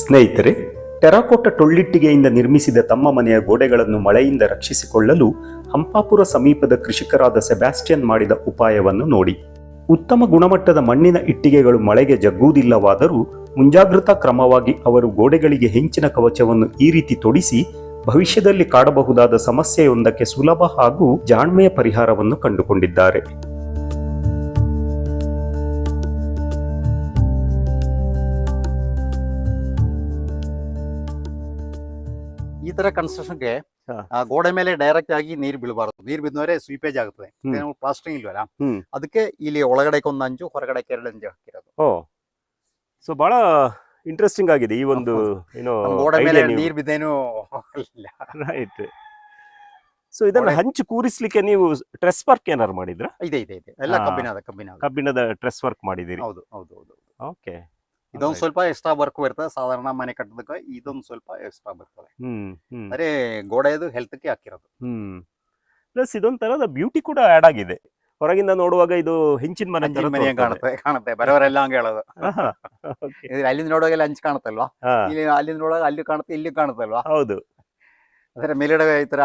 ಸ್ನೇಹಿತರೆ, ಟೆರಾಕೋಟ ಟೊಳ್ಳಿಟ್ಟಿಗೆಯಿಂದ ನಿರ್ಮಿಸಿದ ತಮ್ಮ ಮನೆಯ ಗೋಡೆಗಳನ್ನು ಮಳೆಯಿಂದ ರಕ್ಷಿಸಿಕೊಳ್ಳಲು ಹಂಪಾಪುರ ಸಮೀಪದ ಕೃಷಿಕರಾದ ಸೆಬಾಸ್ಟಿಯನ್ ಮಾಡಿದ ಉಪಾಯವನ್ನು ನೋಡಿ. ಉತ್ತಮ ಗುಣಮಟ್ಟದ ಮಣ್ಣಿನ ಇಟ್ಟಿಗೆಗಳು ಮಳೆಗೆ ಜಗ್ಗುವುದಿಲ್ಲವಾದರೂ ಮುಂಜಾಗ್ರತಾ ಕ್ರಮವಾಗಿ ಅವರು ಗೋಡೆಗಳಿಗೆ ಹೆಂಚಿನ ಕವಚವನ್ನು ಈ ರೀತಿ ತೊಡಿಸಿ ಭವಿಷ್ಯದಲ್ಲಿ ಕಾಡಬಹುದಾದ ಸಮಸ್ಯೆಯೊಂದಕ್ಕೆ ಸುಲಭ ಹಾಗೂ ಜಾಣ್ಮೆಯ ಪರಿಹಾರವನ್ನು ಕಂಡುಕೊಂಡಿದ್ದಾರೆ. ಈ ತರ ಕನ್ಸ್ಟ್ರಕ್ಷನ್ಗೆ ಗೋಡೆ ಮೇಲೆ ಡೈರೆಕ್ಟ್ ಆಗಿ ನೀರು ಬೀಳಬಾರದು. ನೀರು ಬಿದ್ದರೆ ಸ್ವೀಪೇಜ್ ಆಗುತ್ತದೆ. ಪ್ಲಾಸ್ಟಿಂಗ್ ಇಲ್ವಲ್ಲ. ಅದಕ್ಕೆ ಇಲ್ಲಿ ಒಳಗಡೆ ಒಂದು ಅಂಚು ಹೊರಗಡೆ ಎರಡು ಅಂಚು ಹಾಕಿರೋದು. ಸೊ ಬಹಳ ಇಂಟ್ರೆಸ್ಟಿಂಗ್ ಆಗಿದೆ ಈ ಒಂದು ಏನೋ ಗೋಡೆ ಮೇಲೆ ನೀರು ಬಿದ್ದೇನು ಇಲ್ಲ. ರೈಟ್ ಸೊ ಇದನ್ನ ಹಂಚು ಕೂರಿಸ್ಲಿಕ್ಕೆ ನೀವು ಟ್ರೆಸ್ ವರ್ಕ್ ಏನಾದ್ರು ಮಾಡಿದ್ರ? ಇದೆ ಇದೆ ಇದೆ. ಎಲ್ಲ. ಕಬ್ಬಿಣದ ಕಬ್ಬಿಣದ. ಕಬ್ಬಿಣದ ಟ್ರೆಸ್ ವರ್ಕ್ ಮಾಡಿದಿರಿ ಹೌದು ಹೌದು ಹೌದು. ಓಕೆ ಇದೊಂದು ಸ್ವಲ್ಪ ಎಕ್ಸ್ಟ್ರಾ ವರ್ಕ್ ಬರ್ತದೆ ಸಾಧಾರಣ ಮನೆ ಕಟ್ಟದಕ್ಕೆ ಇದೊಂದು ಸ್ವಲ್ಪ ಎಕ್ಸ್ಟ್ರಾ ಬರ್ತದೆ. ಅಂದ್ರೆ ಗೋಡೆದು ಹೆಲ್ತ್ಗೆ ಹಾಕಿರೋದು. ಹ್ಮ್. ಪ್ಲಸ್ ತರದ ಬ್ಯೂಟಿ ಕೂಡ ಆಡ್ ಆಗಿದೆ. ಹೊರಗಿಂದ ನೋಡುವಾಗ ಇದು ಹೆಂಚಿನ ಮನೆ ಮನೆ ಕಾಣುತ್ತೆ ಕಾಣುತ್ತೆ. ಬರೋರೆಲ್ಲ ಹಂಗೆ ಹೇಳೋದು. ನೋಡುವಾಗ ಅಲ್ಲಿಂದ ನೋಡುವಾಗೆಲ್ಲ ಹಂಚ್ ಕಾಣುತ್ತಲ್ವಾ? ಇಲ್ಲಿ ಅಲ್ಲಿಂದ ನೋಡುವಾಗ ಅಲ್ಲಿ ಕಾಣುತ್ತೆ ಇಲ್ಲಿ ಕಾಣುತ್ತಲ್ವಾ? ಹೌದು. ಅಂದ್ರೆ ಮೇಲ್ಗಡೆ ಈ ತರ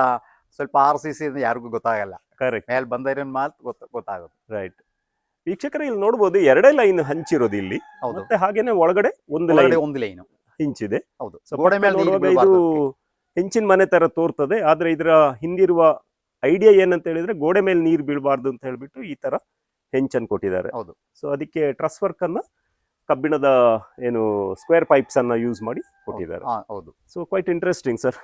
ಸ್ವಲ್ಪ ಆರ್ ಸಿ ಸಿ ಯಾರಿಗೂ ಗೊತ್ತಾಗಲ್ಲ. ಕರೆಕ್ಟ್ ಮೇಲ್ ಬಂದೈರನ್ ಮಾತು ಗೊತ್ತ ಗೊತ್ತಾಗುತ್ತೆ ರೈಟ್ ವೀಕ್ಷಕರು ಇಲ್ಲಿ ನೋಡಬಹುದು ಎರಡೇ ಲೈನ್ ಹಂಚಿರೋದು ಇಲ್ಲಿ. ಹೌದು. ಮತ್ತೆ ಹಾಗೇನೆ ಒಳಗಡೆ ಒಂದು ಒಳಗಡೆ ಲೈನ್ ಒಂದು ಲೈನ್. ಹಿಂಚಿದೆ. ಹೌದು. So, ಗೋಡೆ ಮೇಲೆ ನೀರು ನೋಡುವಾಗ ಇದು ಬೀಳ್ಬಾರ್ದು ಹೆಂಚಿನ ಮನೆ ತರ ತೋರ್ತದೆ. ಆದ್ರೆ ಇದರ ಹಿಂದಿರುವ ಐಡಿಯಾ ಏನಂತ ಹೇಳಿದ್ರೆ ಗೋಡೆ ಮೇಲೆ ನೀರು ಬೀಳಬಾರ್ದು ಅಂತ ಹೇಳ್ಬಿಟ್ಟು ಈ ತರ ಹೆಂಚನ್ ಕೊಟ್ಟಿದ್ದಾರೆ. ಹೌದು. ಸೊ ಅದಕ್ಕೆ ಟ್ರಸ್ ವರ್ಕ್ ಅನ್ನ ಕಬ್ಬಿಣದ ಏನು ಸ್ಕ್ವೇರ್ ಪೈಪ್ಸ್ ಅನ್ನ ಯೂಸ್ ಮಾಡಿ ಕೊಟ್ಟಿದ್ದಾರೆ. ಹಾ, ಹೌದು. So quite interesting sir